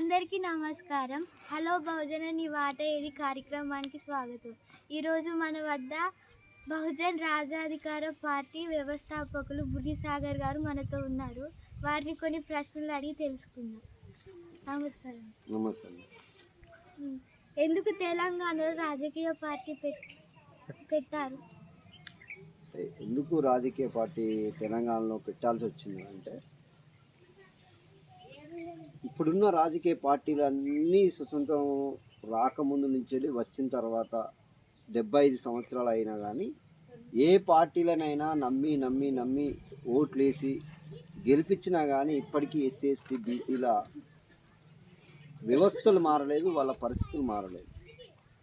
అందరికీ నమస్కారం. హలో బహుజన నీ వాట ఏది కార్యక్రమానికి స్వాగతం. ఈరోజు మన వద్ద బహుజన్ రాజాధికార పార్టీ వ్యవస్థాపకులు బుర్రిసాగర్ గారు మనతో ఉన్నారు. వారిని కొన్ని ప్రశ్నలు అడిగి తెలుసుకుందాం. నమస్కారం. ఉమ్, ఎందుకు తెలంగాణలో రాజకీయ పార్టీ పెట్ పెట్టారు? ఎందుకు రాజకీయ పార్టీ తెలంగాణలో పెట్టాల్సి వచ్చింది అంటే ఇప్పుడున్న రాజకీయ పార్టీలు అన్నీ స్వతంత్రం రాకముందు నుంచి వెళ్ళి వచ్చిన తర్వాత డెబ్బై ఐదు సంవత్సరాలు అయినా కానీ ఏ పార్టీలనైనా నమ్మి నమ్మి నమ్మి ఓట్లేసి గెలిపించినా కానీ ఇప్పటికీ ఎస్సీ ఎస్టీ బీసీల వ్యవస్థలు మారలేదు వాళ్ళ పరిస్థితులు మారలేదు.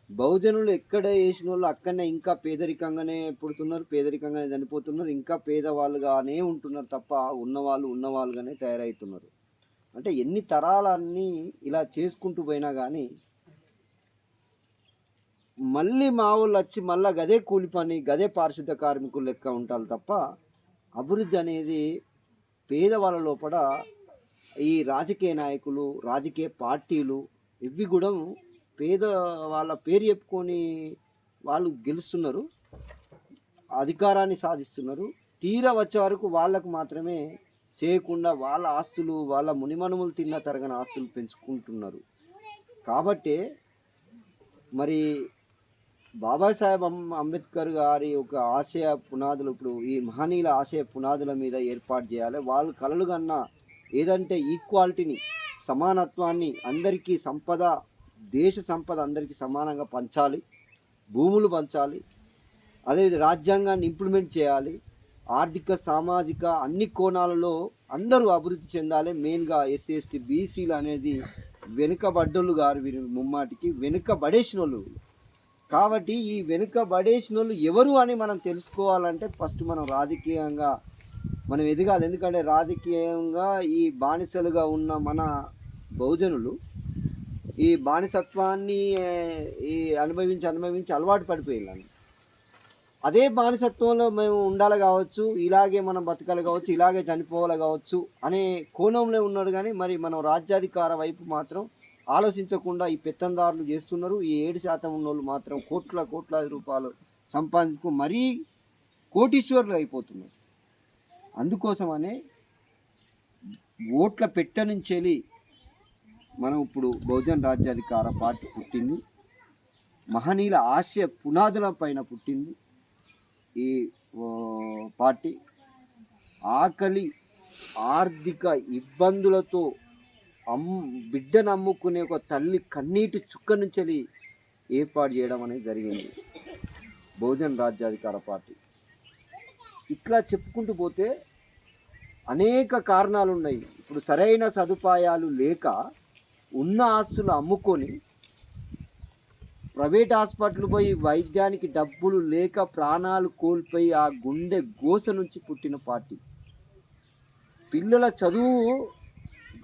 బహుజనులు ఎక్కడ వేసిన వాళ్ళు అక్కడనే ఇంకా పేదరికంగానే పుడుతున్నారు పేదరికంగానే చనిపోతున్నారు ఇంకా పేదవాళ్ళుగానే ఉంటున్నారు తప్ప ఉన్నవాళ్ళు ఉన్నవాళ్ళుగానే తయారవుతున్నారు. అంటే ఎన్ని తరాలన్నీ ఇలా చేసుకుంటూ పోయినా కానీ మళ్ళీ మా వాళ్ళు వచ్చి మళ్ళీ గదే కూలి పని గదే పారిశుద్ధ కార్మికులు లెక్క ఉంటారు తప్ప అభివృద్ధి అనేది పేదవాళ్ళ లోపల ఈ రాజకీయ నాయకులు రాజకీయ పార్టీలు ఇవి కూడా పేద వాళ్ళ పేరు చెప్పుకొని వాళ్ళు గెలుస్తున్నారు అధికారాన్ని సాధిస్తున్నారు. తీరా వచ్చే వరకు వాళ్ళకు మాత్రమే చేయకుండా వాళ్ళ ఆస్తులు వాళ్ళ మునిమనుములు తిన్న తరగని ఆస్తులు పెంచుకుంటున్నారు. కాబట్టి మరి బాబాసాహెబ్ అంబేద్కర్ గారి ఒక ఆశయ పునాదులు ఇప్పుడు ఈ మహనీయుల ఆశయ పునాదుల మీద ఏర్పాటు చేయాలి. వాళ్ళు కలలు కన్నా ఏదంటే ఈక్వాలిటీని సమానత్వాన్ని అందరికీ సంపద దేశ సంపద అందరికీ సమానంగా పంచాలి భూములు పంచాలి అదే రాజ్యాంగాన్ని ఇంప్లిమెంట్ చేయాలి ఆర్థిక సామాజిక అన్ని కోణాలలో అందరూ అభివృద్ధి చెందాలి. మెయిన్గా ఎస్సీ ఎస్టీ బీసీలు అనేది వెనుకబడ్డోళ్ళు గారు వీరి ముమ్మాటికి వెనుకబడేసిన వాళ్ళు కాబట్టి ఈ వెనుకబడేసిన వాళ్ళు ఎవరు అని మనం తెలుసుకోవాలంటే ఫస్ట్ మనం రాజకీయంగా మనం ఎదగాలి. ఎందుకంటే రాజకీయంగా ఈ బానిసలుగా ఉన్న మన బహుజనులు ఈ బానిసత్వాన్ని ఈ అనుభవించి అనుభవించి అలవాటు పడిపోయిందని అదే బానిసత్వంలో మేము ఉండాలి కావచ్చు ఇలాగే మనం బతకాలి కావచ్చు ఇలాగే చనిపోవాలి కావచ్చు అనే కోణంలో ఉన్నాడు కానీ మరి మనం రాజ్యాధికార వైపు మాత్రం ఆలోచించకుండా ఈ పెత్తందారులు చేస్తున్నారు. ఈ ఏడు శాతం ఉన్నోళ్ళు మాత్రం కోట్ల కోట్లాది రూపాయలు సంపాదించుకు మరీ కోటీశ్వరులు అయిపోతున్నారు. అందుకోసమనే ఓట్ల పెట్ట నుంచి వెళ్ళి మనం ఇప్పుడు బహుజన్ రాజ్యాధికార పార్టీ పుట్టింది. మహనీయుల ఆశయ పునాదుల పైన పుట్టింది. ఈ పార్టీ ఆకలి ఆర్థిక ఇబ్బందులతో అమ్ బిడ్డను అమ్ముకునే ఒక తల్లి కన్నీటి చుక్క నుంచి ఏర్పాటు చేయడం అనేది జరిగింది. బహుజన్ రాజ్యాధికార పార్టీ. ఇట్లా చెప్పుకుంటూ పోతే అనేక కారణాలు ఉన్నాయి ఇప్పుడు సరైన సదుపాయాలు లేక ఉన్న ఆస్తులు అమ్ముకొని ప్రైవేట్ హాస్పిటల్ పోయి వైద్యానికి డబ్బులు లేక ప్రాణాలు కోల్పోయి ఆ గుండె గోస నుంచి పుట్టిన పార్టీ. పిల్లల చదువు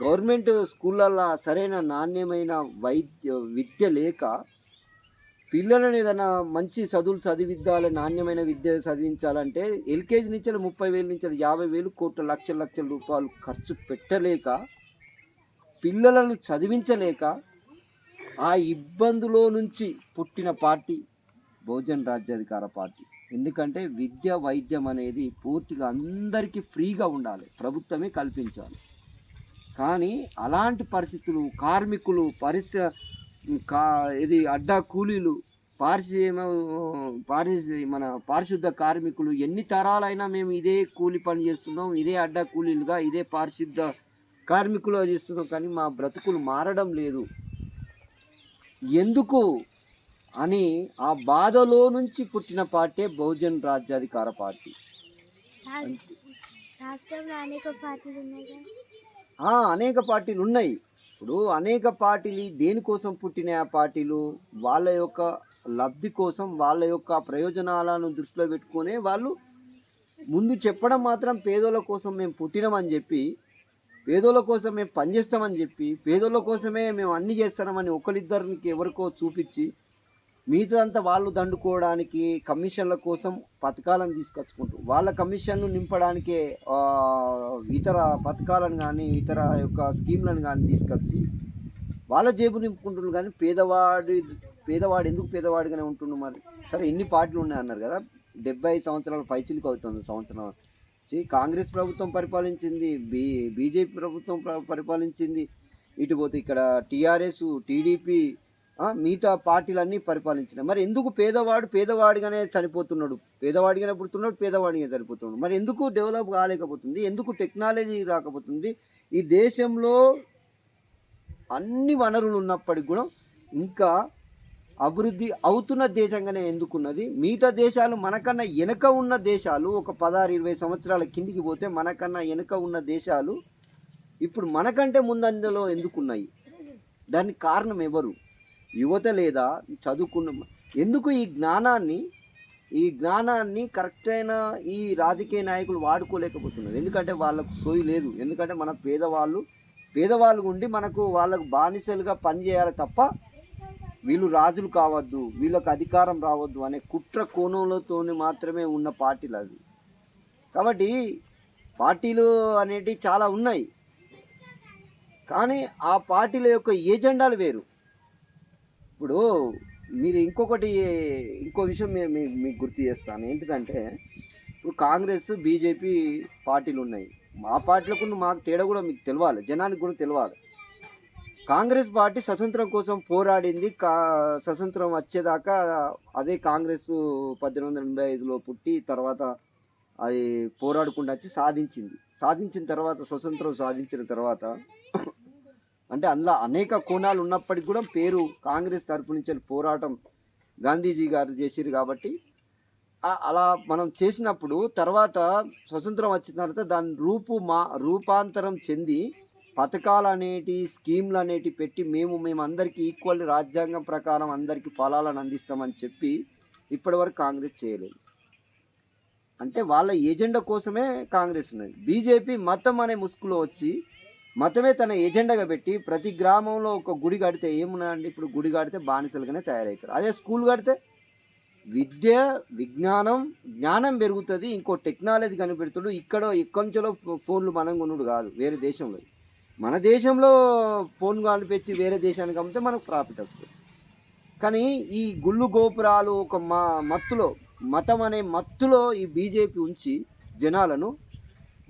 గవర్నమెంట్ స్కూళ్ళల్లో సరైన నాణ్యమైన వైద్య విద్య లేక పిల్లలను ఏదైనా మంచి చదువులు చదివిద్దాలి నాణ్యమైన విద్య చదివించాలంటే ఎల్కేజీ నుంచి ముప్పై వేల నుంచి యాభై వేలు కోట్ల లక్షల లక్షల రూపాయలు ఖర్చు పెట్టలేక పిల్లలను చదివించలేక ఆ ఇబ్బందులో నుంచి పుట్టిన పార్టీ బహుజన్ రాజ్యాధికార పార్టీ. ఎందుకంటే విద్య వైద్యం అనేది పూర్తిగా అందరికీ ఫ్రీగా ఉండాలి. ప్రభుత్వమే కల్పించాలి. కానీ అలాంటి పరిస్థితులు కార్మికులు పరిశ్ర కా ఇది అడ్డా కూలీలు పారిశ్రమ పారిశ మన పారిశుద్ధ కార్మికులు ఎన్ని తరాలైనా మేము ఇదే కూలి పని చేస్తున్నాం ఇదే అడ్డా కూలీలుగా ఇదే పారిశుద్ధ కార్మికులు చేస్తున్నాం. కానీ మా బ్రతుకులు మారడం లేదు. ఎందుకు అని ఆ బాధలో నుంచి పుట్టిన పార్టీ బహుజన్ రాజ్యాధికార పార్టీ. అనేక పార్టీలు ఉన్నాయి ఇప్పుడు అనేక పార్టీలు దేనికోసం పుట్టిన ఆ పార్టీలు? వాళ్ళ యొక్క లబ్ధి కోసం వాళ్ళ యొక్క ప్రయోజనాలను దృష్టిలో పెట్టుకొని వాళ్ళు ముందు చెప్పడం మాత్రం పేదోళ్ళ కోసం మేము పుట్టినామని చెప్పి పేదోళ్ళ కోసం మేము పనిచేస్తామని చెప్పి పేదోళ్ళ కోసమే మేము అన్ని చేస్తామని ఒకరిద్దరికి ఎవరికో చూపించి మిగతాదంతా వాళ్ళు దండుకోవడానికి కమిషన్ల కోసం పథకాలను తీసుకొచ్చుకుంటూ వాళ్ళ కమిషన్ను నింపడానికే ఇతర పథకాలను కానీ ఇతర యొక్క స్కీమ్లను కానీ తీసుకొచ్చి వాళ్ళ జేబు నింపుకుంటున్నారు కానీ పేదవాడి పేదవాడు ఎందుకు పేదవాడిగానే ఉంటుండు మరి? సరే ఎన్ని పార్టీలు ఉన్నాయి అన్నారు కదా? డెబ్బై సంవత్సరాల పైచిలకు అవుతుంది సంవత్సరం చి కాంగ్రెస్ ప్రభుత్వం పరిపాలించింది బీ బీజేపీ ప్రభుత్వం పరిపాలించింది. ఇటు పోతే ఇక్కడ టీఆర్ఎస్ టీడీపీ మిగతా పార్టీలన్నీ పరిపాలించినాయి. మరి ఎందుకు పేదవాడు పేదవాడిగానే చనిపోతున్నాడు? పేదవాడిగానే పుడుతున్నాడు పేదవాడిగానే చనిపోతున్నాడు. మరి ఎందుకు డెవలప్ కాలేకపోతుంది? ఎందుకు టెక్నాలజీ రాకపోతుంది? ఈ దేశంలో అన్ని వనరులు ఉన్నప్పటికి కూడా ఇంకా అభివృద్ధి అవుతున్న దేశంగానే ఎందుకున్నది? మిగతా దేశాలు మనకన్నా వెనుక ఉన్న దేశాలు ఒక పదహారు ఇరవై సంవత్సరాల కిందికి పోతే మనకన్నా వెనుక ఉన్న దేశాలు ఇప్పుడు మనకంటే ముందంజలో ఎందుకున్నాయి? దానికి కారణం ఎవరు? యువత లేదా చదువుకున్న ఎందుకు ఈ జ్ఞానాన్ని ఈ జ్ఞానాన్ని కరెక్ట్ అయిన ఈ రాజకీయ నాయకులు వాడుకోలేకపోతున్నారు? ఎందుకంటే వాళ్ళకు సోయి లేదు. ఎందుకంటే మన పేదవాళ్ళు పేదవాళ్ళు ఉండి మనకు వాళ్ళకు బానిసలుగా పనిచేయాలి తప్ప వీళ్ళు రాజులు కావద్దు వీళ్ళకు అధికారం రావద్దు అనే కుట్ర కోణంలోతో మాత్రమే ఉన్న పార్టీలు అవి. కాబట్టి పార్టీలు అనేటివి చాలా ఉన్నాయి. కానీ ఆ పార్టీల యొక్క ఏజెండాలు వేరు. ఇప్పుడు మీరు ఇంకొకటి ఇంకో విషయం మీకు గుర్తు చేస్తాను. ఏంటిదంటే ఇప్పుడు కాంగ్రెస్ బీజేపీ పార్టీలు ఉన్నాయి. మా పార్టీలకు మాకు తేడా కూడా మీకు తెలవాలి జనానికి కూడా తెలవాలి కాంగ్రెస్ పార్టీ స్వతంత్రం కోసం పోరాడింది. కా స్వతంత్రం వచ్చేదాకా అదే కాంగ్రెస్ పద్దెనిమిది వందల ఎనభై ఐదులో పుట్టి తర్వాత అది పోరాడుకుండా వచ్చి సాధించింది. సాధించిన తర్వాత స్వతంత్రం సాధించిన తర్వాత అంటే అందులో అనేక కోణాలు ఉన్నప్పటికీ కూడా పేరు కాంగ్రెస్ తరపు నుంచి పోరాటం గాంధీజీ గారు చేసిరు కాబట్టి అలా మనం చేసినప్పుడు తర్వాత స్వతంత్రం వచ్చిన తర్వాత దాని రూపు మా రూపాంతరం చెంది పథకాలు అనేటి స్కీమ్లు అనేటి పెట్టి మేము మేము అందరికీ ఈక్వల్ రాజ్యాంగం ప్రకారం అందరికీ ఫలాలను అందిస్తామని చెప్పి ఇప్పటివరకు కాంగ్రెస్ చేయలేదు. అంటే వాళ్ళ ఏజెండా కోసమే కాంగ్రెస్ ఉన్నది. బీజేపీ మతం అనే ముసుగులో వచ్చి మతమే తన ఎజెండాగా పెట్టి ప్రతి గ్రామంలో ఒక గుడి కడితే ఏమున్నాయండి? ఇప్పుడు గుడి కడితే బానిసలుగానే తయారవుతారు. అదే స్కూల్ కడితే విద్య విజ్ఞానం జ్ఞానం పెరుగుతుంది. ఇంకో టెక్నాలజీ కనిపెడుతుడు. ఇక్కడ ఎక్కడి నుంచో ఫోన్లు మనం కొనుడు కాదు. వేరే దేశంలో మన దేశంలో ఫోన్ కనిపించి వేరే దేశానికి అమ్మితే మనకు ప్రాఫిట్ వస్తుంది. కానీ ఈ గుళ్ళు గోపురాలు ఒక మా మత్తులో మతం అనే మత్తులో ఈ బీజేపీ ఉంచి జనాలను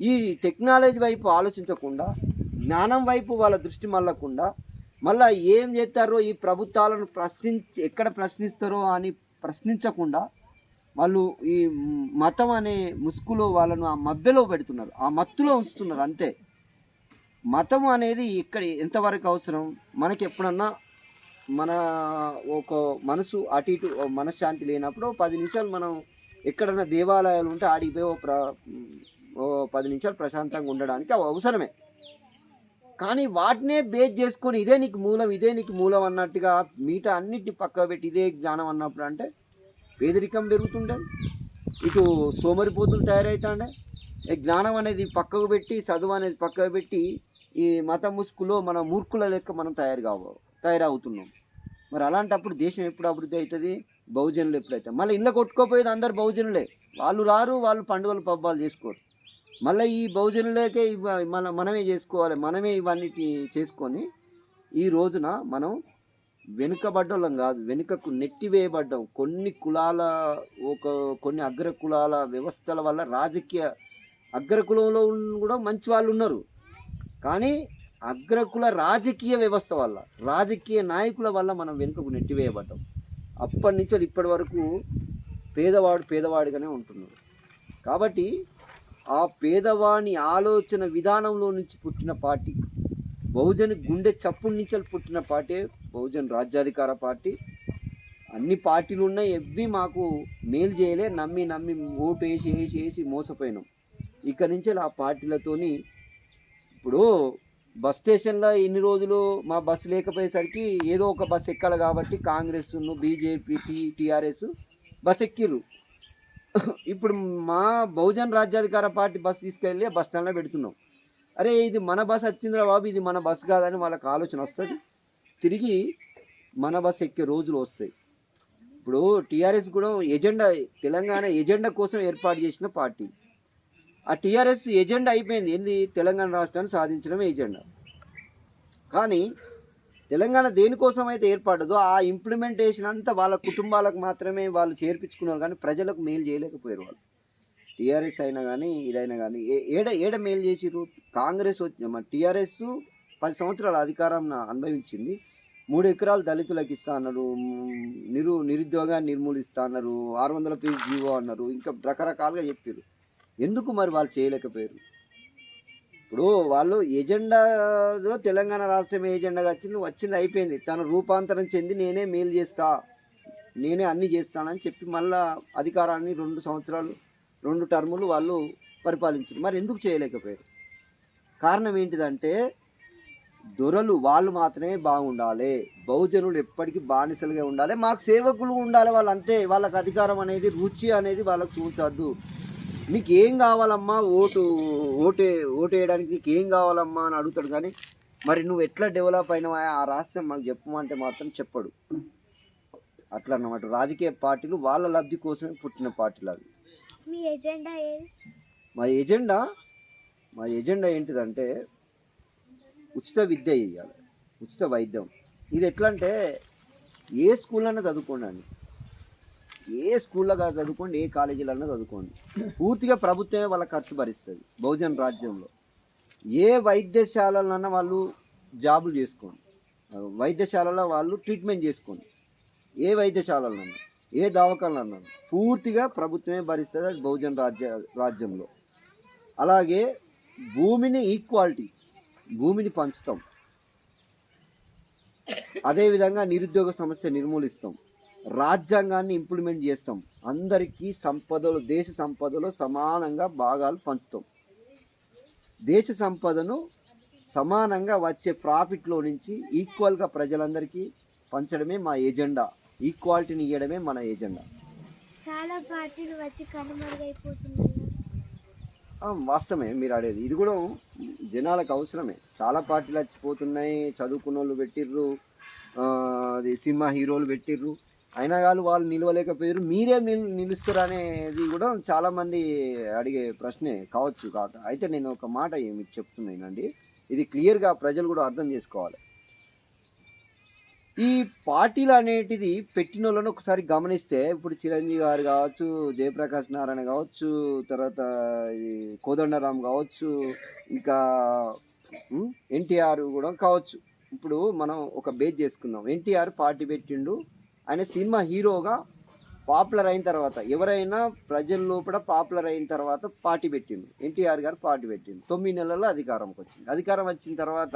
ఈ టెక్నాలజీ వైపు ఆలోచించకుండా జ్ఞానం వైపు వాళ్ళ దృష్టి మళ్ళకుండా మళ్ళా ఏం చేస్తారో ఈ ప్రభుత్వాలను ప్రశ్నించి ఎక్కడ ప్రశ్నిస్తారో అని ప్రశ్నించకుండా వాళ్ళు ఈ మతం అనే ముసుగులో వాళ్ళను ఆ మధ్యలో పెడుతున్నారు. ఆ మత్తులో ఉంచుతున్నారు అంతే. మతం అనేది ఇక్కడ ఎంతవరకు అవసరం? మనకి ఎప్పుడన్నా మన ఒక మనసు అటు ఇటు మనశ్శాంతి లేనప్పుడు పది నిమిషాలు మనం ఎక్కడన్నా దేవాలయాలు ఉంటే ఆడికి ఓ ప్ర ఓ పది నిమిషాలు ప్రశాంతంగా ఉండడానికి అవి అవసరమే. కానీ వాటినే బేస్ చేసుకొని ఇదే నీకు మూలం ఇదే నీకు మూలం అన్నట్టుగా మిగతా అన్నిటిని పక్క పెట్టి ఇదే జ్ఞానం అన్నప్పుడు అంటే పేదరికం పెరుగుతుండే ఇటు సోమరిపోతులు తయారవుతాండే జ్ఞానం అనేది పక్కకు పెట్టి చదువు అనేది పక్కకు పెట్టి ఈ మత ముసుగులో మన మూర్ఖుల లెక్క మనం తయారు కావ తయారవుతున్నాం. మరి అలాంటప్పుడు దేశం ఎప్పుడు అభివృద్ధి అవుతుంది? బహుజనులు ఎప్పుడైతే. మళ్ళీ ఇళ్ళ కొట్టుకోపోయేది అందరు బహుజనులే. వాళ్ళు రారు వాళ్ళు పండుగలు పబ్బాలు చేసుకోరు. మళ్ళీ ఈ బహుజనులకే ఇవ్వ మన మనమే చేసుకోవాలి మనమే ఇవన్నీ చేసుకొని ఈ రోజున మనం వెనుకబడ్డోళ్ళం కాదు వెనుకకు నెట్టివేయబడ్డం. కొన్ని కులాల ఒక కొన్ని అగ్ర కులాల వ్యవస్థల వల్ల రాజకీయ అగ్రకులంలో కూడా మంచి వాళ్ళు ఉన్నారు. కానీ అగ్రకుల రాజకీయ వ్యవస్థ వల్ల రాజకీయ నాయకుల వల్ల మనం వెనుకకు నెట్టివేయబడ్డాం. అప్పటి నుంచి ఇప్పటి వరకు పేదవాడు పేదవాడిగానే ఉంటున్నాడు. కాబట్టి ఆ పేదవాని ఆలోచన విధానంలో నుంచి పుట్టిన పార్టీ బహుజన్ గుండె చప్పుడు నుంచి పుట్టిన పార్టీ బహుజన్ రాజ్యాధికార పార్టీ. అన్ని పార్టీలు ఉన్నాయి ఎవ్వి మాకు మేలు చేయలే నమ్మి నమ్మి ఓటు వేసి వేసి వేసి మోసపోయినాం. ఇక్కడి నుంచి ఆ పార్టీలతోని ఇప్పుడు బస్ స్టేషన్లో ఎన్ని రోజులు మా బస్సు లేకపోయేసరికి ఏదో ఒక బస్ ఎక్కాలి కాబట్టి Congress BJP tea TRS bus ఎక్కిర్రు. ఇప్పుడు మా బహుజన్ రాజ్యాధికార పార్టీ బస్సు తీసుకెళ్ళి బస్ స్టాండ్లో పెడుతున్నాం. అరే ఇది మన బస్ వచ్చిందిరా బాబు ఇది మన బస్ కాదని వాళ్ళకి ఆలోచన వస్తుంది. తిరిగి మన బస్ ఎక్కే రోజులు వస్తాయి. ఇప్పుడు టీఆర్ఎస్ కూడా ఎజెండా తెలంగాణ ఎజెండా కోసం ఏర్పాటు చేసిన పార్టీ. ఆ టీఆర్ఎస్ ఎజెండా అయిపోయింది. ఏంది? తెలంగాణ రాష్ట్రాన్ని సాధించడం ఎజెండా? కానీ తెలంగాణ దేనికోసం అయితే ఏర్పడదో ఆ ఇంప్లిమెంటేషన్ అంతా వాళ్ళ కుటుంబాలకు మాత్రమే వాళ్ళు చేర్పించుకున్నారు. కానీ ప్రజలకు మేలు చేయలేకపోయారు వాళ్ళు. టీఆర్ఎస్ అయినా కానీ ఇదైనా కానీ ఏ- ఏడ ఏడ మేలు చేసిరు కాంగ్రెస్ వచ్చి టీఆర్ఎస్ పది సంవత్సరాల అధికారం అనుభవించింది. మూడు ఎకరాలు దళితులకు ఇస్తా అన్నారు. నిరు నిరుద్యోగాన్ని నిర్మూలిస్తా అన్నారు. ఆరు వందల పేజీ జీవో అన్నారు. ఇంకా రకరకాలుగా చెప్పారు ఎందుకు మరి వాళ్ళు చేయలేకపోయారు? ఇప్పుడు వాళ్ళు ఎజెండాలో తెలంగాణ రాష్ట్రం ఎజెండాగా వచ్చింది వచ్చింది అయిపోయింది. తన రూపాంతరం చెంది నేనే మేలు చేస్తా నేనే అన్ని చేస్తానని చెప్పి మళ్ళా అధికారాన్ని రెండు సంవత్సరాలు రెండు టర్ములు వాళ్ళు పరిపాలించారు. మరి ఎందుకు చేయలేకపోయారు? కారణం ఏంటిదంటే దొరలు వాళ్ళు మాత్రమే బాగుండాలి. బహుజనులు ఎప్పటికీ బానిసలుగా ఉండాలి. మాకు సేవకులు ఉండాలి వాళ్ళు అంతే వాళ్ళకి అధికారం అనేది రుచి అనేది వాళ్ళకి చూచద్దు నీకు ఏం కావాలమ్మా? ఓటు ఓటే ఓటు వేయడానికి నీకు ఏం కావాలమ్మా అని అడుగుతాడు కానీ మరి నువ్వు ఎట్లా డెవలప్ అయినావా? ఆ రాష్ట్రం మాకు చెప్పమంటే మాత్రం చెప్పడు. అట్లా అన్నమాట రాజకీయ పార్టీలు వాళ్ళ లబ్ధి కోసమే పుట్టిన పార్టీలు అవి. మీ ఎజెండా మా ఎజెండా? మా ఎజెండా ఏంటిదంటే ఉచిత విద్య ఇవ్వాలి ఉచిత వైద్యం. ఇది ఎట్లా అంటే ఏ స్కూల్లో చదువుకోండి అండి. ఏ స్కూల్లో చదువుకోండి ఏ కాలేజీలన్నా చదువుకోండి. పూర్తిగా ప్రభుత్వమే వాళ్ళ ఖర్చు భరిస్తుంది బహుజన రాజ్యంలో. ఏ వైద్యశాలలన్నా వాళ్ళు జాబులు చేసుకోండి. వైద్యశాలలో వాళ్ళు ట్రీట్మెంట్ చేసుకోండి. ఏ వైద్యశాలలన్నా ఏ దవాఖానలన్నా పూర్తిగా ప్రభుత్వమే భరిస్తుంది అది బహుజన రాజ్య రాజ్యంలో. అలాగే భూమిని ఈక్వాలిటీ భూమిని పంచుతాం. అదేవిధంగా నిరుద్యోగ సమస్య నిర్మూలిస్తాం. రాజ్యాంగాన్ని ఇంప్లిమెంట్ చేస్తాం. అందరికీ సంపదలు దేశ సంపదలో సమానంగా భాగాలు పంచుతాం. దేశ సంపదను సమానంగా వచ్చే ప్రాఫిట్లో నుంచి ఈక్వల్గా ప్రజలందరికీ పంచడమే మా ఎజెండా ఈక్వాలిటీని ఇవ్వడమే మన ఎజెండా చాలా పార్టీలు వచ్చి కనుమరుగైపోతున్నాయి. వాస్తవమే మీరు ఆడేది. ఇది కూడా జనాలకు అవసరమే. చాలా పార్టీలు వచ్చిపోతున్నాయి. చదువుకున్న వాళ్ళు పెట్టిర్రు అది సినిమా హీరోలు పెట్టిర్రు. అయినా కానీ వాళ్ళు నిలవలేకపోయారు. మీరేం నిల్ నిలుస్తారు అనేది కూడా చాలామంది అడిగే ప్రశ్నే కావచ్చు కాక. అయితే నేను ఒక మాట మీకు చెప్తున్నానండి. ఇది క్లియర్గా ప్రజలు కూడా అర్థం చేసుకోవాలి. ఈ పార్టీలు అనేటిది పెట్టిన వాళ్ళని ఒకసారి గమనిస్తే ఇప్పుడు చిరంజీవి గారు కావచ్చు జయప్రకాష్ నారాయణ కావచ్చు తర్వాత ఈ కోదండరాం కావచ్చు ఇంకా ఎన్టీఆర్ కూడా కావచ్చు. ఇప్పుడు మనం ఒక బేస్ చేసుకుందాం. ఎన్టీఆర్ పార్టీ పెట్టిండు. ఆయన సినిమా హీరోగా పాపులర్ అయిన తర్వాత ఎవరైనా ప్రజల లోపల పాపులర్ అయిన తర్వాత పార్టీ పెట్టిండు. ఎన్టీఆర్ గారు పార్టీ పెట్టిండు. తొమ్మిది నెలల్లో అధికారంకి వచ్చింది. అధికారం వచ్చిన తర్వాత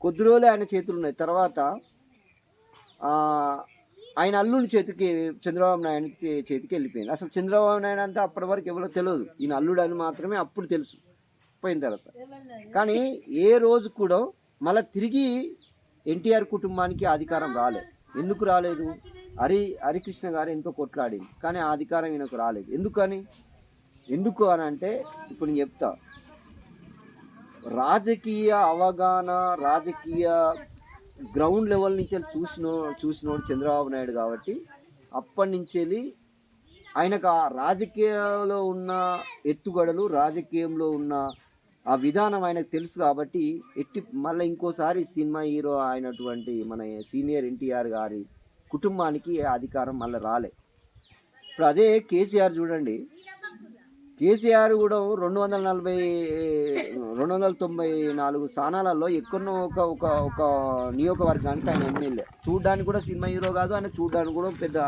కొద్ది రోజులే ఆయన చేతులు ఉన్నాయి. తర్వాత ఆయన అల్లుని చేతికి చంద్రబాబు నాయుడు చేతికి వెళ్ళిపోయింది. అసలు చంద్రబాబు నాయుడు అంటే అప్పటి వరకు ఎవరో తెలియదు. ఈయన అల్లుడు అని మాత్రమే అప్పుడు తెలుసు. పోయిన తర్వాత. కానీ ఏ రోజు కూడా మళ్ళీ తిరిగి ఎన్టీఆర్ కుటుంబానికి అధికారం రాలేదు ఎందుకు రాలేదు? హరి హరికృష్ణ గారు ఎంతో కొట్లాడింది కానీ ఆ అధికారం ఈయనకు రాలేదు. ఎందుకని? ఎందుకు అని అంటే ఇప్పుడు నేను చెప్తా. రాజకీయ అవగాహన రాజకీయ గ్రౌండ్ లెవెల్ నుంచి చూసిన చూసినోడు చంద్రబాబు నాయుడు కాబట్టి అప్పటి నుంచి వెళ్ళి ఆయనకు ఆ రాజకీయాల్లో ఉన్న ఎత్తుగడలు రాజకీయంలో ఉన్న ఆ విధానం ఆయనకు తెలుసు కాబట్టి ఎట్టి మళ్ళీ ఇంకోసారి సినిమా హీరో అయినటువంటి మన సీనియర్ ఎన్టీఆర్ గారి కుటుంబానికి అధికారం మళ్ళీ రాలే. ఇప్పుడు అదే కేసీఆర్ చూడండి. కేసీఆర్ కూడా రెండు వందల నలభై రెండు వందల తొంభై నాలుగు స్థానాలలో ఎక్కడో ఒక ఒక ఒక నియోజకవర్గానికి ఆయన ఎమ్మెల్యే. చూడడానికి కూడా సినిమా హీరో కాదు ఆయన చూడడానికి కూడా పెద్ద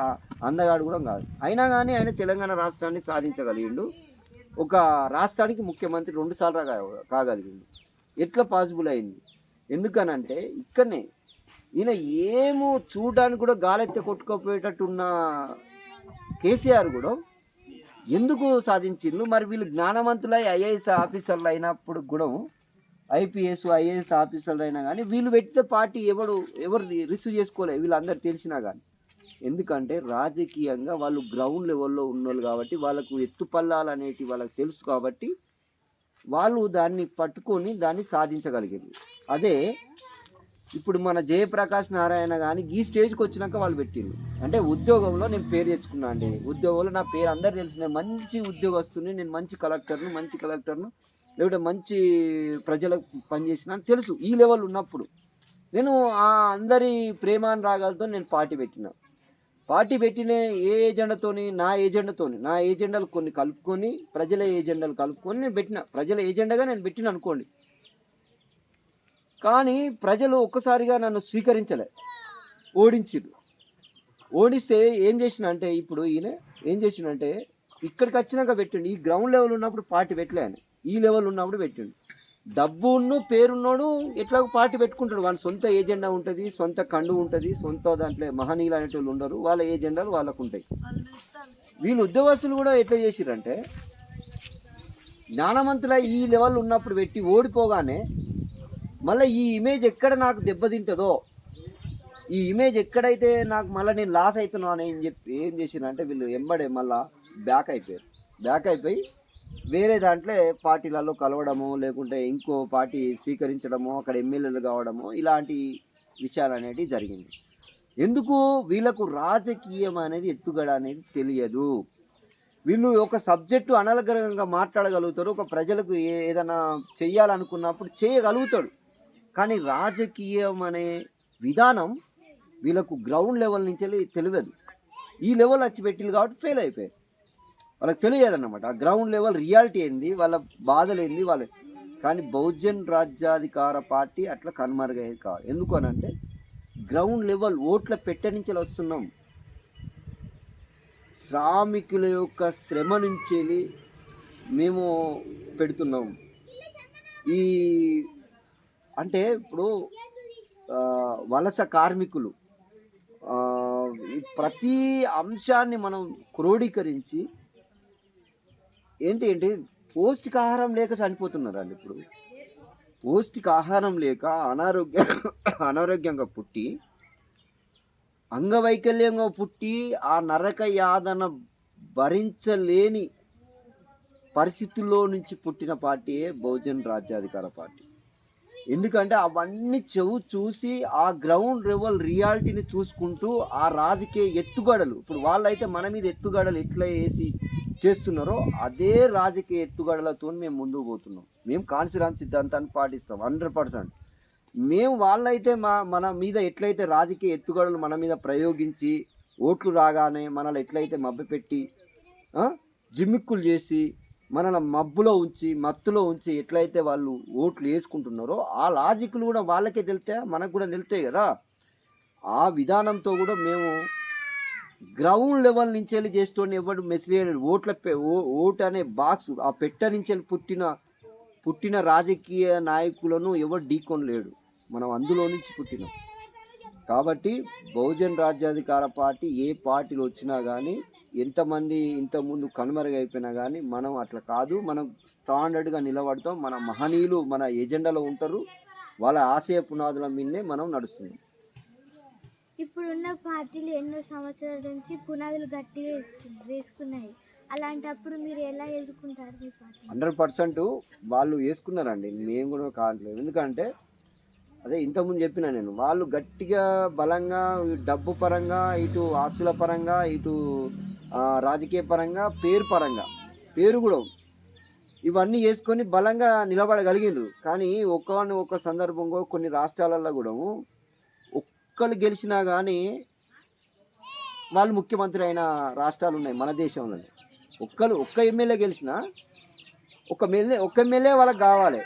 అందగాడు కూడా కాదు. అయినా కానీ ఆయన తెలంగాణ రాష్ట్రాన్ని సాధించగలిగిండు. ఒక రాష్ట్రానికి ముఖ్యమంత్రి రెండుసార్లు కాగలిగింది ఎట్లా పాసిబుల్ అయింది? ఎందుకనంటే ఇక్కడనే ఈయన ఏమో చూడడానికి కూడా గాలెత్తి కొట్టుకోపోయేటట్టు ఉన్న కేసీఆర్ కూడా ఎందుకు సాధించిండ్రు మరి వీళ్ళు జ్ఞానవంతులై ఐఏఎస్ ఆఫీసర్లు అయినప్పుడు కూడా ఐపీఎస్ ఐఏఎస్ ఆఫీసర్లు అయినా కానీ వీళ్ళు పెట్టితే పార్టీ ఎవడు ఎవరు రిసీవ్ చేసుకోలేదు వీళ్ళందరూ తెలిసినా కానీ ఎందుకంటే రాజకీయంగా వాళ్ళు గ్రౌండ్ లెవెల్లో ఉన్నోళ్ళు కాబట్టి వాళ్ళకు ఎత్తుపల్లాలు అనేటివి వాళ్ళకి తెలుసు కాబట్టి వాళ్ళు దాన్ని పట్టుకొని దాన్ని సాధించగలిగింది అదే ఇప్పుడు మన జయప్రకాష్ నారాయణ కానీ ఈ స్టేజ్కి వచ్చినాక వాళ్ళు పెట్టిండు అంటే ఉద్యోగంలో నేను పేరు తెచ్చుకున్నా అండి. ఉద్యోగంలో నా పేరు అందరు తెలిసి. నేను మంచి ఉద్యోగస్తుని నేను మంచి కలెక్టర్ను మంచి కలెక్టర్ను లేకుంటే మంచి ప్రజలకు పనిచేసిన అని తెలుసు. ఈ లెవెల్ ఉన్నప్పుడు నేను ఆ అందరి ప్రేమానురాగాలతో నేను పార్టీ పెట్టిన. పార్టీ పెట్టిన ఏ ఏజెండాతోని నా ఏజెండాతోని నా ఏజెండాలు కొన్ని కలుపుకొని ప్రజల ఏజెండాలు కలుపుకొని నేను పెట్టిన ప్రజల ఏజెండాగా నేను పెట్టిన అనుకోండి. కానీ ప్రజలు ఒక్కసారిగా నన్ను స్వీకరించలే. ఓడించిరు ఓడిస్తే ఏం చేసిన అంటే ఇప్పుడు ఈయన ఏం చేసిండంటే ఇక్కడికి వచ్చినాక పెట్టిండు. ఈ గ్రౌండ్ లెవెల్ ఉన్నప్పుడు పార్టీ పెట్టలే ఆయన ఈ లెవెల్ ఉన్నప్పుడు పెట్టిండు. డబ్బును పేరున్నోడు ఎట్లా పార్టీ పెట్టుకుంటాడు. వాళ్ళ సొంత ఏజెండా ఉంటుంది సొంత కండు ఉంటుంది సొంత దాంట్లో మహనీయులు అనేటోళ్ళు ఉండరు వాళ్ళ ఏజెండాలు వాళ్ళకు ఉంటాయి వీళ్ళు ఉద్యోగస్తులు కూడా ఎట్లా చేసిరంటే జ్ఞానవంతుల ఈ లెవెల్ ఉన్నప్పుడు పెట్టి ఓడిపోగానే మళ్ళీ ఈ ఇమేజ్ ఎక్కడ నాకు దెబ్బతింటుందో ఈ ఇమేజ్ ఎక్కడైతే నాకు మళ్ళీ నేను లాస్ అవుతున్నాను అని చెప్పి ఏం చేసిరంటే వీళ్ళు ఎంబడే మళ్ళా బ్యాక్ అయిపోయారు. బ్యాక్ అయిపోయి వేరే దాంట్లో పార్టీలలో కలవడము లేకుంటే ఇంకో పార్టీ స్వీకరించడము అక్కడ ఎమ్మెల్యేలు కావడము ఇలాంటి విషయాలు అనేటివి జరిగింది. ఎందుకు? వీళ్ళకు రాజకీయం అనేది ఎత్తుగడ అనేది తెలియదు. వీళ్ళు ఒక సబ్జెక్టు అనలగ్రహంగా మాట్లాడగలుగుతారు ఒక ప్రజలకు ఏదైనా చేయాలనుకున్నప్పుడు చేయగలుగుతాడు. కానీ రాజకీయం అనే విధానం వీళ్ళకు గ్రౌండ్ లెవెల్ నుంచి వెళ్ళి తెలియదు. ఈ లెవెల్ వచ్చి పెట్టింది కాబట్టి ఫెయిల్ అయిపోయారు. వాళ్ళకి తెలియదు అన్నమాట ఆ గ్రౌండ్ లెవెల్ రియాలిటీ ఏంది వాళ్ళ బాధలు ఏంది వాళ్ళ కానీ బహుజన్ రాజ్యాధికార పార్టీ అట్లా కనుమరుగయ్యేది కాదు. ఎందుకు అని అంటే గ్రౌండ్ లెవెల్ ఓట్ల పెట్ట నుంచి వస్తున్నాం. శ్రామికుల యొక్క శ్రమ నుంచి మేము పెడుతున్నాం. ఈ అంటే ఇప్పుడు వలస కార్మికులు ఈ ప్రతి అంశాన్ని మనం క్రోడీకరించి ఏంటి ఏంటి? పౌష్టికాహారం లేక చనిపోతున్నారండి ఇప్పుడు. పౌష్టికాహారం లేక అనారోగ్య అనారోగ్యంగా పుట్టి అంగవైకల్యంగా పుట్టి ఆ నరక యాదన భరించలేని పరిస్థితుల్లో నుంచి పుట్టిన పార్టీయే బహుజన్ రాజ్యాధికార పార్టీ. ఎందుకంటే అవన్నీ చెవు చూసి ఆ గ్రౌండ్ లెవెల్ రియాలిటీని చూసుకుంటూ ఆ రాజకీయ ఎత్తుగడలు ఇప్పుడు వాళ్ళైతే మన మీద ఎత్తుగడలు ఎట్లా వేసి చేస్తున్నారో అదే రాజకీయ ఎత్తుగడలతో మేము ముందుకు పోతున్నాం. మేము కాన్సిరామ్ సిద్ధాంతాన్ని పాటిస్తాం హండ్రెడ్ పర్సెంట్. మేము వాళ్ళైతే మా మన మీద ఎట్లయితే రాజకీయ ఎత్తుగడలు మన మీద ప్రయోగించి ఓట్లు రాగానే మనల్ని ఎట్లయితే మబ్బు పెట్టి జిమ్మిక్కులు చేసి మనల్ని మబ్బులో ఉంచి మత్తులో ఉంచి ఎట్లయితే వాళ్ళు ఓట్లు వేసుకుంటున్నారో ఆ లాజిక్లు కూడా వాళ్ళకే తెలితే మనకు కూడా తెలుతాయి కదా? ఆ విధానంతో కూడా మేము గ్రౌండ్ లెవెల్ నుంచి వెళ్ళి చేస్తుండే ఎవడు మెసిలేడు ఓట్ల ఓట్ ఓటు అనే బాక్స్ ఆ పెట్ట నుంచి వెళ్ళి పుట్టిన పుట్టిన రాజకీయ నాయకులను ఎవరు ఢీకొనలేడు. మనం అందులో నుంచి పుట్టినాం. కాబట్టి బహుజన్ రాజ్యాధికార పార్టీ ఏ పార్టీలు వచ్చినా కానీ ఎంతమంది ఇంతకుముందు కనుమరుగైపోయినా కానీ మనం అట్లా కాదు. మనం స్టాండర్డ్గా నిలబడతాం. మన మహనీయులు మన ఎజెండాలో ఉంటారు. వాళ్ళ ఆశయ పునాదుల మీదనే మనం నడుస్తున్నాం. ఇప్పుడున్న పార్టీలు ఎన్నో సంవత్సరాల నుంచి పునాదులు గట్టిగా వేసుకున్నాయి. అలాంటప్పుడు మీరు ఎలా ఎదుర్కొంటారు మీ పార్టీ? హండ్రెడ్ పర్సెంట్ వాళ్ళు వేసుకున్నారండి. మేము కూడా కావట్లేదు. ఎందుకంటే అదే ఇంతకుముందు చెప్పిన నేను వాళ్ళు గట్టిగా బలంగా డబ్బు పరంగా ఇటు ఆస్తుల పరంగా ఇటు రాజకీయ పరంగా పేరు పరంగా పేరు కూడా ఇవన్నీ వేసుకొని బలంగా నిలబడగలిగినారు కానీ ఒక్కని ఒక్క సందర్భంగా కొన్ని రాష్ట్రాలలో కూడా ఒక్కళ్ళు గెలిచినా కానీ వాళ్ళు ముఖ్యమంత్రి అయిన రాష్ట్రాలు ఉన్నాయి మన దేశంలో. ఒక్కరు ఒక్క ఎమ్మెల్యే గెలిచినా ఒక ఎమ్మెల్యే ఒక్క ఎమ్మెల్యే వాళ్ళకి కావాలి.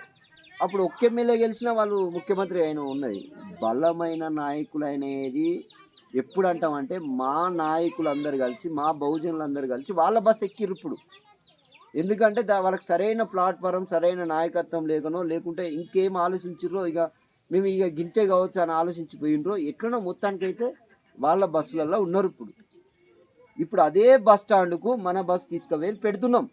అప్పుడు ఒక్క ఎమ్మెల్యే గెలిచినా వాళ్ళు ముఖ్యమంత్రి అయిన ఉన్నది. బలమైన నాయకులు అనేది ఎప్పుడు అంటామంటే మా నాయకులు అందరు కలిసి మా బహుజనులు అందరు కలిసి వాళ్ళ బస్ ఎక్కిర్రు ఇప్పుడు. ఎందుకంటే దా వాళ్ళకి సరైన ప్లాట్ఫారం సరైన నాయకత్వం లేకనో లేకుంటే ఇంకేం ఆలోచించారో ఇక మేము ఇక గింటే కావచ్చు అని ఆలోచించిపోయినరో ఎట్లనో మొత్తానికైతే వాళ్ళ బస్సులలో ఉన్నారు ఇప్పుడు. ఇప్పుడు అదే బస్ స్టాండ్కు మన బస్ తీసుకువెళ్ళి పెడుతున్నాం.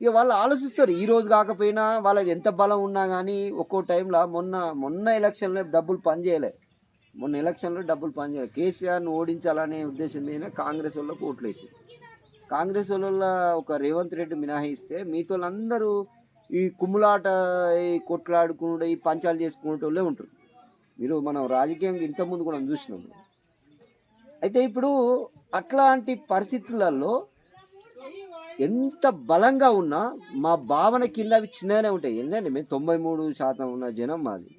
ఇక వాళ్ళు ఆలోచిస్తారు ఈ రోజు కాకపోయినా వాళ్ళకి ఎంత బలం ఉన్నా కానీ ఒక్కో టైంలో మొన్న మొన్న ఎలక్షన్లో డబ్బులు పనిచేయలే. మొన్న ఎలక్షన్లో డబ్బులు పనిచేయలే. కేసీఆర్ను ఓడించాలనే ఉద్దేశం మీద కాంగ్రెస్ వాళ్ళకు ఓట్లు వేసి కాంగ్రెస్ వాళ్ళ ఒక రేవంత్ రెడ్డి మినహాయిస్తే మిగతా వాళ్ళందరూ ఈ కుమ్ములాట ఈ ఈ పంచాలు చేసుకునేటోళ్ళే ఉంటారు. మీరు మనం రాజకీయంగా ఇంతకుముందు కూడా చూసినాం. అయితే ఇప్పుడు అట్లాంటి పరిస్థితులలో ఎంత బలంగా ఉన్నా మా భావన కింద అవి చిన్నగానే ఉంటాయి. ఎందుకంటే మేము తొంభై మూడు శాతం ఉన్న జనం మాది.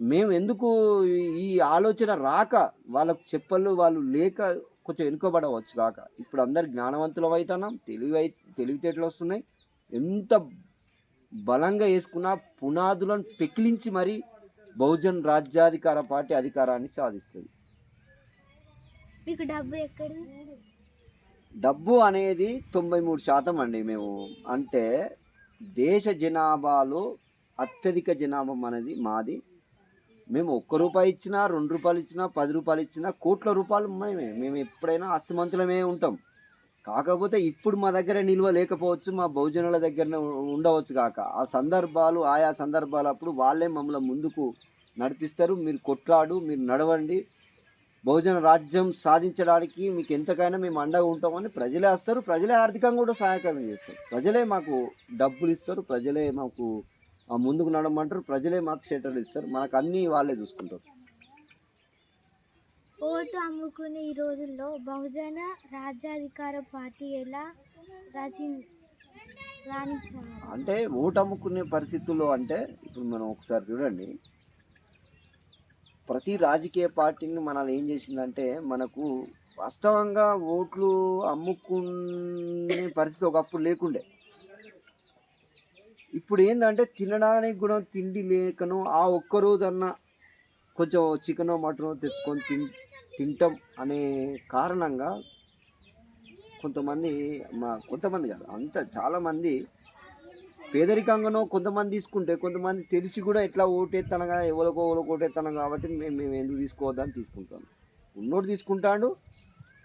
మేము ఎందుకు ఈ- ఈ ఆలోచన రాక వాళ్ళకు చెప్పలు వాళ్ళు లేక కొంచెం వెనుకబడవచ్చు కాక. ఇప్పుడు అందరు జ్ఞానవంతులం అవుతున్నాం తెలివి అయి తెలివితేటలు వస్తున్నాయి. ఎంత బలంగా వేసుకున్న పునాదులను పెకిలించి మరి బహుజన్ రాజ్యాధికార పార్టీ అధికారాన్ని సాధిస్తుంది. మీకు డబ్బు ఎక్కడిది? డబ్బు అనేది తొంభై మూడు శాతం అండి మేము. అంటే దేశ జనాభాలో అత్యధిక జనాభా అనేది మాది. మేము ఒక్క రూపాయి ఇచ్చినా రెండు రూపాయలు ఇచ్చినా పది రూపాయలు ఇచ్చినా కోట్ల రూపాయలు మేమే. మేము ఎప్పుడైనా ఆస్తిమంతులమే ఉంటాం. కాకపోతే ఇప్పుడు మా దగ్గర నిల్వ లేకపోవచ్చు మా బహుజనుల దగ్గర ఉండవచ్చు కాక. ఆ సందర్భాలు ఆయా సందర్భాలు అప్పుడు వాళ్ళే మమ్మల్ని ముందుకు నడిపిస్తారు. మీరు కొట్లాడు మీరు నడవండి. బహుజన రాజ్యం సాధించడానికి మీకు ఎంతకైనా మేము అండగా ఉంటామని ప్రజలే వస్తారు ప్రజలే ఆర్థికంగా కూడా సహాయకరం చేస్తారు. ప్రజలే మాకు డబ్బులు ఇస్తారు. ప్రజలే మాకు ఆ ముందుకు నడమంటారు. ప్రజలే మాకు షెటర్లు ఇస్తారు. మనకు అన్నీ వాళ్ళే చూసుకుంటారు. ఓటు అమ్ముకునే ఈ రోజుల్లో బహుజన రాజ్యాధికార పార్టీ ఎలా రచి అంటే ఓటు అమ్ముకునే పరిస్థితుల్లో అంటే ఇప్పుడు మనం ఒకసారి చూడండి. ప్రతి రాజకీయ పార్టీని మనల్ని ఏం చేసిందంటే మనకు వాస్తవంగా ఓట్లు అమ్ముకునే పరిస్థితి ఒకప్పుడు లేకుండే. ఇప్పుడు ఏంటంటే తినడానికి కూడా తిండి లేకను ఆ ఒక్కరోజన్నా కొంచెం చికెనో మటనో తెచ్చుకొని తిన్ తింటాం అనే కారణంగా కొంతమంది మా కొంతమంది కాదు అంత చాలామంది పేదరికంగానో కొంతమంది తీసుకుంటే కొంతమంది తెలిసి కూడా ఎట్లా ఓటేస్తానగా ఎవరికో ఎవరికో ఓటేస్తాను కాబట్టి మేము మేము ఎందుకు తీసుకోవద్దని తీసుకుంటాం. ఉన్నోడు తీసుకుంటాడు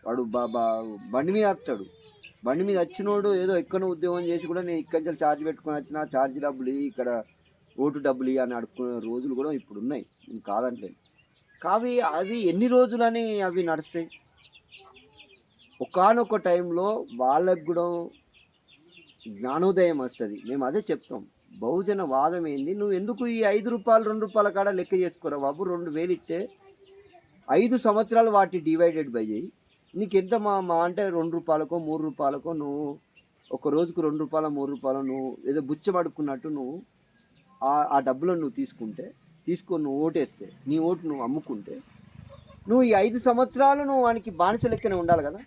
వాడు బా బండి మీద వస్తాడు. బండి మీద వచ్చినోడు ఏదో ఎక్కడో ఉద్యోగం చేసి కూడా నేను ఇక్కడి నుంచి ఛార్జ్ పెట్టుకొని వచ్చిన ఛార్జ్ డబ్బులు ఇక్కడ ఓటు డబ్బులు అని అడుక్కునే రోజులు కూడా ఇప్పుడు ఉన్నాయి నేను కాదంటే. కావి అవి ఎన్ని రోజులని అవి నడుస్తాయి? ఒకానొక టైంలో వాళ్ళకు కూడా జ్ఞానోదయం వస్తుంది. మేము అదే చెప్తాం. బహుజన వాదం ఏంది? నువ్వు ఎందుకు ఈ ఐదు రూపాయలు రెండు రూపాయల కాడ లెక్క చేసుకోరా బాబు? రెండు వేలు ఇస్తే ఐదు సంవత్సరాలు వాటి డివైడెడ్ బై చేయి నీకు ఎంత మా మా అంటే రెండు రూపాయలకో మూడు రూపాయలకో నువ్వు ఒక రోజుకు రెండు రూపాయల మూడు రూపాయలు నువ్వు ఏదో బుచ్చమడుకున్నట్టు నువ్వు ఆ డబ్బులను నువ్వు తీసుకుంటే తీసుకొని నువ్వు ఓటేస్తే నీ ఓటు నువ్వు అమ్ముకుంటే నువ్వు ఈ ఐదు సంవత్సరాలు నువ్వు వానికి బానిస లెక్కనే ఉండాలి కదా?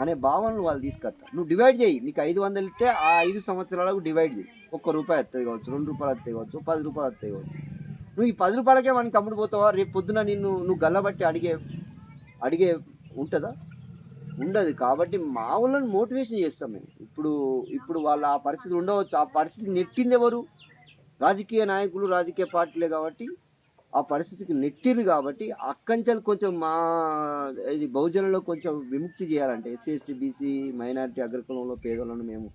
అనే భావనలు వాళ్ళు తీసుకొస్తా నువ్వు డివైడ్ చేయి. నీకు ఐదు వందలు ఇస్తే ఆ ఐదు సంవత్సరాలకు డివైడ్ చేయి. ఒక్క రూపాయి వస్తాయి కావచ్చు రెండు రూపాయలు వస్తాయి కావచ్చు పది రూపాయలు వస్తాయి కావచ్చు. నువ్వు ఈ పది రూపాయలకే వానికి అమ్ముడు పోతావా? రేపు పొద్దున నిన్ను నువ్వు గల్లబట్టి అడిగే అడిగే ఉంటుందా? ఉండదు. కాబట్టి మా వాళ్ళని మోటివేషన్ చేస్తాం మేము. ఇప్పుడు ఇప్పుడు వాళ్ళ ఆ పరిస్థితి ఉండవచ్చు. ఆ పరిస్థితి నెట్టింది ఎవరు? రాజకీయ నాయకులు రాజకీయ పార్టీలే కాబట్టి ఆ పరిస్థితికి నెట్టిరు కాబట్టి అక్కంచెలు కొంచెం మా ఇది బహుజనులో కొంచెం విముక్తి చేయాలంటే ఎస్సీ ఎస్టీ బీసీ మైనారిటీ అగ్రకులంలో పేదలను మేము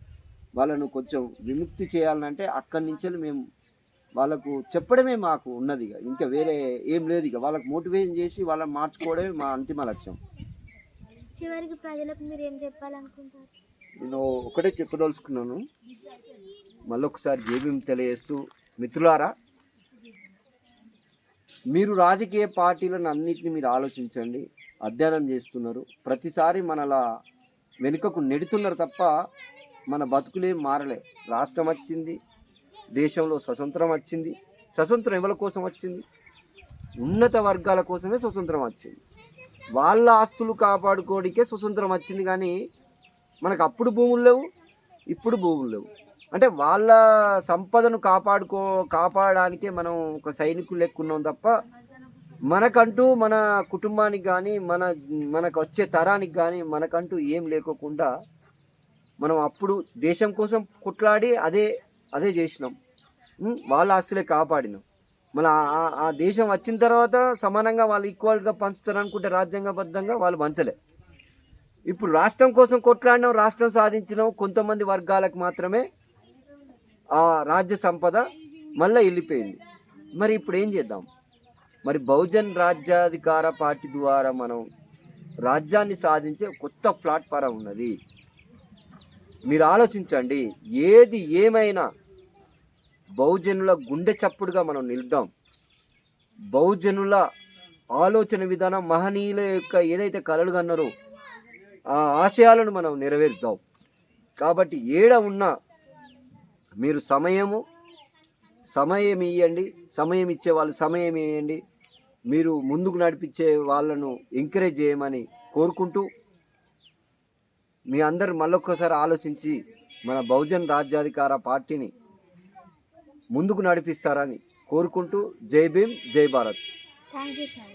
వాళ్ళను కొంచెం విముక్తి చేయాలంటే అక్కడి నుంచి మేము వాళ్ళకు చెప్పడమే మాకు ఉన్నది ఇక. ఇంకా వేరే ఏం లేదు ఇక. వాళ్ళకు మోటివేషన్ చేసి వాళ్ళని మార్చుకోవడమే మా అంతిమ లక్ష్యం. చివరికి ప్రజలకు మీరు ఏం చెప్పాలనుకుంటారు? నేను ఒకటే చెప్పదలుచుకున్నాను. మళ్ళొకసారి జేబీఎం తెలియజేస్తూ మిత్రులారా మీరు రాజకీయ పార్టీలను అన్నింటినీ మీరు ఆలోచించండి అధ్యయనం చేస్తున్నారు. ప్రతిసారి మనలా వెనుకకు నెడుతున్నారు తప్ప మన బతుకులేం మారలే. రాష్ట్రం వచ్చింది దేశంలో స్వతంత్రం వచ్చింది స్వతంత్రం ఎవరి కోసం వచ్చింది? ఉన్నత వర్గాల కోసమే స్వతంత్రం వచ్చింది. వాళ్ళ ఆస్తులు కాపాడుకోవడానికే స్వతంత్రం వచ్చింది కానీ మనకు అప్పుడు భూములు లేవు ఇప్పుడు భూములు లేవు. అంటే వాళ్ళ సంపదను కాపాడుకో కాపాడడానికే మనం ఒక సైనికులు ఎక్కున్నాం తప్ప మనకంటూ మన కుటుంబానికి కానీ మన మనకు వచ్చే తరానికి కానీ మనకంటూ ఏం లేకోకుండా మనం అప్పుడు దేశం కోసం కొట్లాడి అదే అదే చేసినాం. వాళ్ళ ఆస్తులే కాపాడినాం. మన ఆ- ఆ దేశం వచ్చిన తర్వాత సమానంగా వాళ్ళు ఈక్వల్గా పంచుతారు అనుకుంటే రాజ్యాంగబద్ధంగా వాళ్ళు పంచలే. ఇప్పుడు రాష్ట్రం కోసం కొట్లాడినాం రాష్ట్రం సాధించినాం కొంతమంది వర్గాలకు మాత్రమే ఆ రాజ్య సంపద మళ్ళీ వెళ్ళిపోయింది. మరి ఇప్పుడు ఏం చేద్దాం? మరి బహుజన్ రాజ్యాధికార పార్టీ ద్వారా మనం రాజ్యాన్ని సాధించే కొత్త ప్లాట్ఫారం ఉన్నది. మీరు ఆలోచించండి ఏది ఏమైనా బహుజనుల గుండె చప్పుడుగా మనం నిలుద్దాం. బహుజనుల ఆలోచన విధానం మహనీయుల యొక్క ఏదైతే కలలు కన్నారో ఆ ఆశయాలను మనం నెరవేరుద్దాం. కాబట్టి ఏడ ఉన్నా మీరు సమయము సమయం ఇవ్వండి సమయం ఇచ్చే వాళ్ళు సమయం ఇవ్వండి మీరు ముందుకు నడిపించే వాళ్ళను ఎంకరేజ్ చేయమని కోరుకుంటూ మీ అందరు మళ్ళొక్కసారి ఆలోచించి మన బహుజన్ రాజ్యాధికార పార్టీని ముందుకు నడిపిస్తారని కోరుకుంటూ జై భీమ్ జై భారత్. Thank you sir